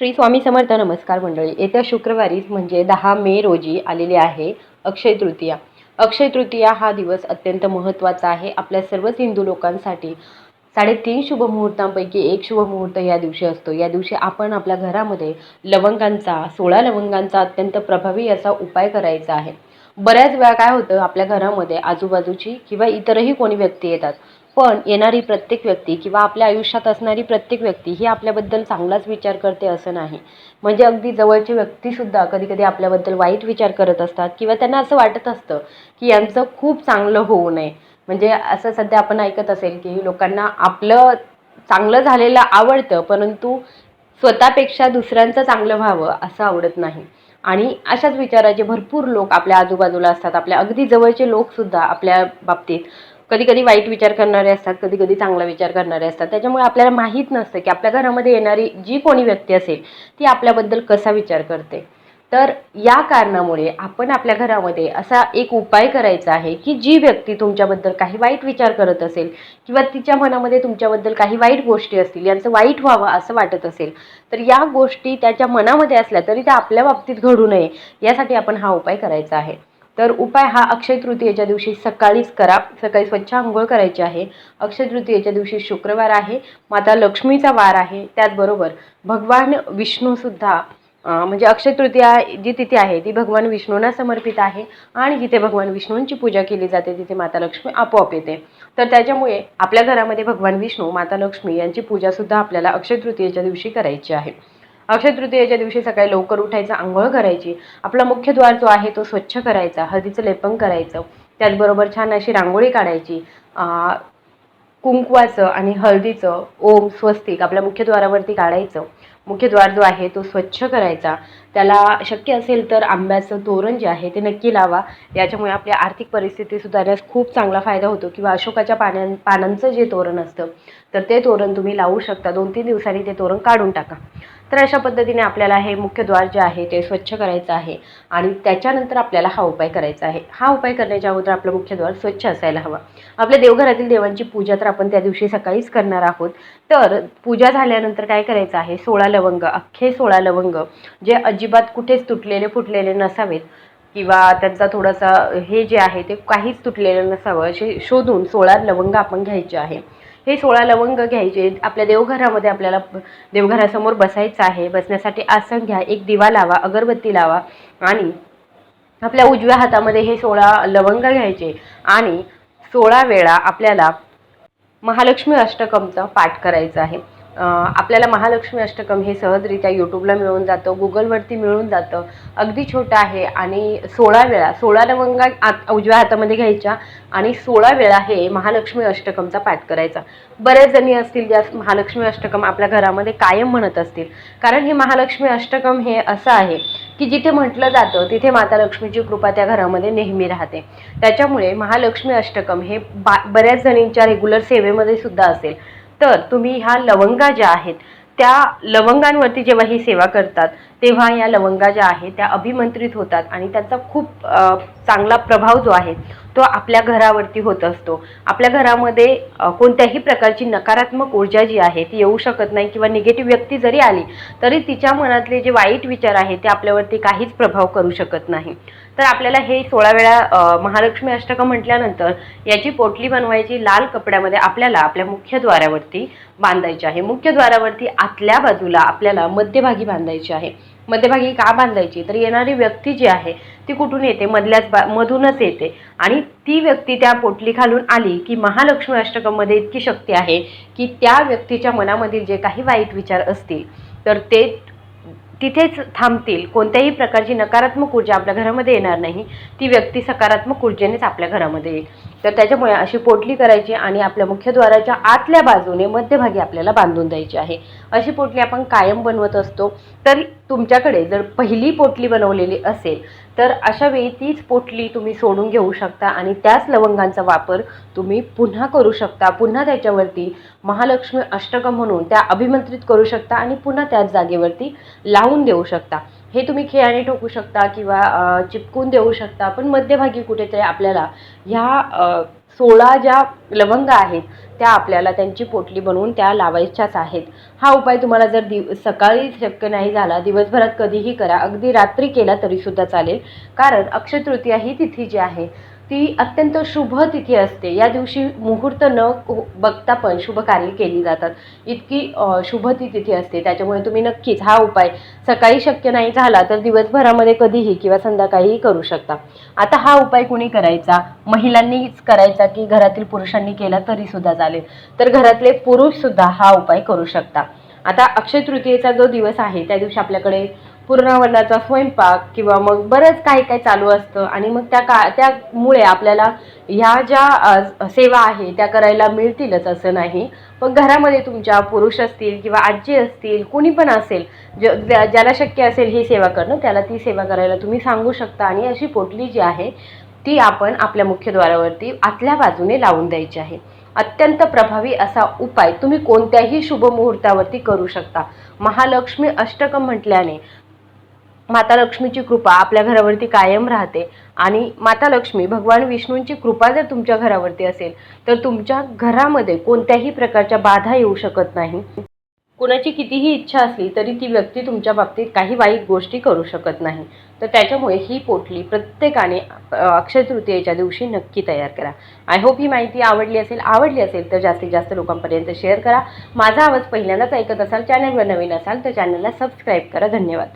श्री स्वामी समर्थ नमस्कार मंडळी. येत्या शुक्रवारीच म्हणजे दहा मे रोजी आलेली आहे अक्षय तृतीया. अक्षय तृतीया हा दिवस अत्यंत महत्त्वाचा आहे. आपल्या सर्वच हिंदू लोकांसाठी साडेतीन शुभ मुहूर्तांपैकी एक शुभ मुहूर्त या दिवशी असतो. या दिवशी आपण आपल्या घरामध्ये लवंगांचा सोळा लवंगांचा अत्यंत प्रभावी असा उपाय करायचा आहे. बऱ्याच वेळा काय होतं आपल्या घरामध्ये आजूबाजूची किंवा इतरही कोणी व्यक्ती येतात. पण येणारी प्रत्येक व्यक्ती किंवा आपल्या आयुष्यात असणारी प्रत्येक व्यक्ती ही आपल्याबद्दल चांगलाच विचार करते असं नाही. म्हणजे अगदी जवळची व्यक्तीसुद्धा कधीकधी आपल्याबद्दल वाईट विचार करत असतात किंवा त्यांना असं वाटत असतं की यांचं खूप चांगलं होऊ नये. म्हणजे असं सध्या आपण ऐकत असेल की लोकांना आपलं चांगलं झालेलं आवडतं परंतु स्वतःपेक्षा दुसऱ्यांचं चांगलं व्हावं असं आवडत नाही. आणि अशाच विचाराचे भरपूर लोक आपल्या आजूबाजूला असतात. आपल्या अगदी जवळचे लोकसुद्धा आपल्या बाबतीत कधी कधी वाईट विचार करणारे असतात कधी कधी चांगला विचार करणारे असतात. त्याच्यामुळे आपल्याला माहीत नसतं की आपल्या घरामध्ये येणारी जी कोणी व्यक्ती असेल ती आपल्याबद्दल कसा विचार करते. तर या कारणामुळे आपण आपल्या घरामध्ये असा एक उपाय करायचा आहे की जी व्यक्ती तुमच्याबद्दल काही वाईट विचार करत असेल किंवा तिच्या मनामध्ये तुमच्याबद्दल काही वाईट गोष्टी असतील यांचं वाईट व्हावं असं वाटत असेल तर या गोष्टी त्याच्या मनामध्ये असल्या तरी त्या आपल्या बाबतीत घडू नये यासाठी आपण हा उपाय करायचा आहे. तर उपाय हा अक्षय तृतीयेच्या दिवशी सकाळीच करा. सकाळी स्वच्छ आंघोळ करायची आहे. अक्षय तृतीयेच्या दिवशी शुक्रवार आहे. माता लक्ष्मीचा वार आहे. त्याचबरोबर भगवान विष्णूसुद्धा म्हणजे अक्षय तृतीया जी तिथी आहे ती भगवान विष्णूंना समर्पित आहे आणि जिथे भगवान विष्णूंची पूजा केली जाते तिथे माता लक्ष्मी आपोआप येते. तर त्याच्यामुळे आपल्या घरामध्ये भगवान विष्णू माता लक्ष्मी यांची पूजासुद्धा आपल्याला अक्षय तृतीयेच्या दिवशी करायची आहे. अक्षय तृतीयेच्या दिवशी सकाळी लवकर उठायचं आंघोळ करायची. आपला मुख्य द्वार जो आहे तो स्वच्छ करायचा हळदीचं लेपन करायचं. त्याचबरोबर छान अशी रांगोळी काढायची. कुंकवाचं आणि हळदीचं ओम स्वस्तिक आपल्या मुख्यद्वारावरती काढायचं. मुख्यद्वार जो आहे तो स्वच्छ करायचा. त्याला शक्य असेल तर आंब्याचं तोरण जे आहे ते नक्की लावा. याच्यामुळे आपली आर्थिक परिस्थिती सुधारण्यास खूप चांगला फायदा होतो किंवा अशोकाच्या पाण्यां पानांचं जे तोरण असतं तर ते तोरण तुम्ही लावू शकता. दोन तीन दिवसांनी ते तोरण काढून टाका. तर अशा पद्धतीने आपल्याला हे मुख्यद्वार जे आहे ते स्वच्छ करायचं आहे आणि त्याच्यानंतर आपल्याला हा उपाय करायचा आहे. हा उपाय करण्याच्या अगोदर आपलं मुख्यद्वार स्वच्छ असायला हवा. आपल्या देवघरातील देवांची पूजा तर आपण त्या दिवशी सकाळीच करणार आहोत. तर पूजा झाल्यानंतर काय करायचं आहे? सोळा लवंग अख्खे सोळा लवंग जे अजिबात कुठेच तुटलेले फुटलेले नसावेत. किंवा त्यांचा थोडासा हे जे आहे ते काहीच तुटलेलं नसावं असे शोधून सोळा लवंग आपण घ्यायचे आहे. हे सोळा लवंग घ्यायचे आपल्या देवघरामध्ये आपल्याला देवघरासमोर बसायचं आहे. बसण्यासाठी आसन घ्या एक दिवा लावा अगरबत्ती लावा आणि आपल्या उजव्या हातामध्ये हे सोळा लवंग घ्यायचे आणि सोळा वेळा आपल्याला महालक्ष्मी अष्टकमचा पाठ करायचा आहे. आपल्याला महालक्ष्मी अष्टकम हे सहजरित्या यूट्यूबला मिळून जातं गुगलवरती मिळून जातं. अगदी छोटं आहे आणि सोळा वेळा सोळा लवंगा आत उजव्या हातामध्ये घ्यायच्या आणि सोळा वेळा हे महालक्ष्मी अष्टकमचा पाठ करायचा. बऱ्याच जणी असतील ज्या महालक्ष्मी अष्टकम आपल्या घरामध्ये कायम म्हणत असतील. कारण हे महालक्ष्मी अष्टकम हे असं आहे की जिथे म्हटलं जातं तिथे माता लक्ष्मीची कृपा त्या घरामध्ये नेहमी राहते. त्याच्यामुळे महालक्ष्मी अष्टकम हे बा बऱ्याच जणींच्या रेग्युलर सेवेमध्ये सुद्धा असेल. तर तुम्ही ह्या लवंगा ज्या आहेत त्या लवंगांवरती जेव्हा ही सेवा करतात तेव्हा या लवंगा ज्या आहेत त्या अभिमंत्रित होतात आणि त्याचा खूप चांगला प्रभाव जो आहे तो आपल्या घरावरती होत असतो. आपल्या घरामध्ये कोणत्याही प्रकारची नकारात्मक ऊर्जा जी आहे ती येऊ शकत नाही किंवा निगेटिव्ह व्यक्ती जरी आली तरी तिच्या मनातले जे वाईट विचार आहेत ते आपल्यावरती काहीच प्रभाव करू शकत नाही. तर आपल्याला हे सोळा वेळा महालक्ष्मी अष्टकं म्हटल्यानंतर याची पोटली बनवायची लाल कपड्यामध्ये आपल्याला आपल्या मुख्यद्वारावरती बांधायची आहे. मुख्यद्वारावरती आतल्या बाजूला आपल्याला मध्यभागी बांधायची आहे. मध्यभागी का बांधायची? तर येणारी व्यक्ती जी आहे ती कुठून येते? मधल्याच बा मधूनच येते. आणि ती व्यक्ती त्या पोटली खालून आली की महालक्ष्मी अष्टकमध्ये इतकी शक्ती आहे की त्या व्यक्तीच्या मनामधील जे काही वाईट विचार असतील तर ते तिथेच थांबतील. कोणत्याही प्रकारची नकारात्मक ऊर्जा आपल्या घरामध्ये येणार नाही. ती व्यक्ती सकारात्मक ऊर्जेनेच आपल्या घरामध्ये येईल. तर त्याच्यामुळे अशी पोटली करायची आणि आपल्या मुख्यद्वाराच्या आतल्या बाजूने मध्यभागी आपल्याला बांधून द्यायची आहे. अशी पोटली आपण कायम बनवत असतो. तर तुमच्याकडे जर पहिली पोटली बनवलेली असेल तर अशा वेळी तीच पोटली तुम्ही सोडून घेऊ शकता आणि त्याच लवंगांचा वापर तुम्ही पुन्हा करू शकता. पुन्हा त्याच्यावरती महालक्ष्मी अष्टकम म्हणून त्या अभिमंत्रित करू शकता आणि पुन्हा त्याच जागेवरती लावून देऊ शकता. हे तुम्ही खेळाने ठोकू शकता किंवा चिपकून देऊ शकता. पण मध्यभागी कुठेतरी आपल्याला ह्या सोळा ज्या लवंगा आहेत त्या आपल्याला त्यांची पोटली बनवून त्या लावायच्याच आहेत. हा उपाय तुम्हाला जर दिव सकाळी शक्य नाही झाला दिवसभरात कधीही करा. अगदी रात्री केला तरीसुद्धा चालेल. कारण अक्षय तृतीया ही तिथी जी आहे ती अत्यंत शुभ तिथी असते. या दिवशी मुहूर्त न बघता पण शुभ कार्य केली जातात. इतकी शुभ ती तिथी असते. त्याच्यामुळे तुम्ही नक्कीच हा उपाय सकाळी शक्य नाही झाला तर दिवसभरामध्ये कधीही किंवा संध्याकाळीही करू शकता. आता हा उपाय कुणी करायचा? महिलांनीच करायचा की घरातील पुरुषांनी केला तरी सुद्धा चालेल. तर घरातले पुरुष सुद्धा हा उपाय करू शकता. आता अक्षय तृतीयेचा जो दिवस आहे त्या दिवशी आपल्याकडे पूर्णावन्नाचा स्वयंपाक किंवा मग बरंच काही काही चालू असतं आणि मग त्या का त्यामुळे आपल्याला ह्या ज्या सेवा आहे त्या करायला मिळतीलच असं नाही. पण घरामध्ये तुमच्या पुरुष असतील किंवा आजी असतील कोणी पण असेल ज ज्या- ज्याला शक्य असेल ही सेवा करणं त्याला ती सेवा करायला तुम्ही सांगू शकता आणि अशी पोटली जी आहे ती आपण आपल्या मुख्यद्वारावरती आतल्या बाजूने लावून द्यायची आहे. अत्यंत प्रभावी असा उपाय तुम्ही कोणत्याही शुभ मुहूर्तावरती करू शकता. महालक्ष्मी अष्टकम म्हटल्याने माता लक्ष्मीची कृपा आपल्या घरावरती कायम राहते आणि माता लक्ष्मी भगवान विष्णूंची कृपा जर तुमच्या घरावरती असेल तर तुमच्या घरामध्ये कोणत्याही प्रकारच्या बाधा येऊ शकत नाही. कुणाची कितीही इच्छा असली तरी ती व्यक्ती तुमच्या बाबतीत काही वाईट गोष्टी करू शकत नाही. तर त्याच्यामुळे ही पोटली प्रत्येकाने अक्षय तृतीयेच्या दिवशी नक्की तयार करा. आय होप ही माहिती आवडली असेल आवडली असेल तर जास्तीत जास्त लोकांपर्यंत शेअर करा. माझा आवाज पहिल्यांदाच ऐकत असाल चॅनलवर नवीन असाल तर चॅनलला सबस्क्राईब करा. धन्यवाद.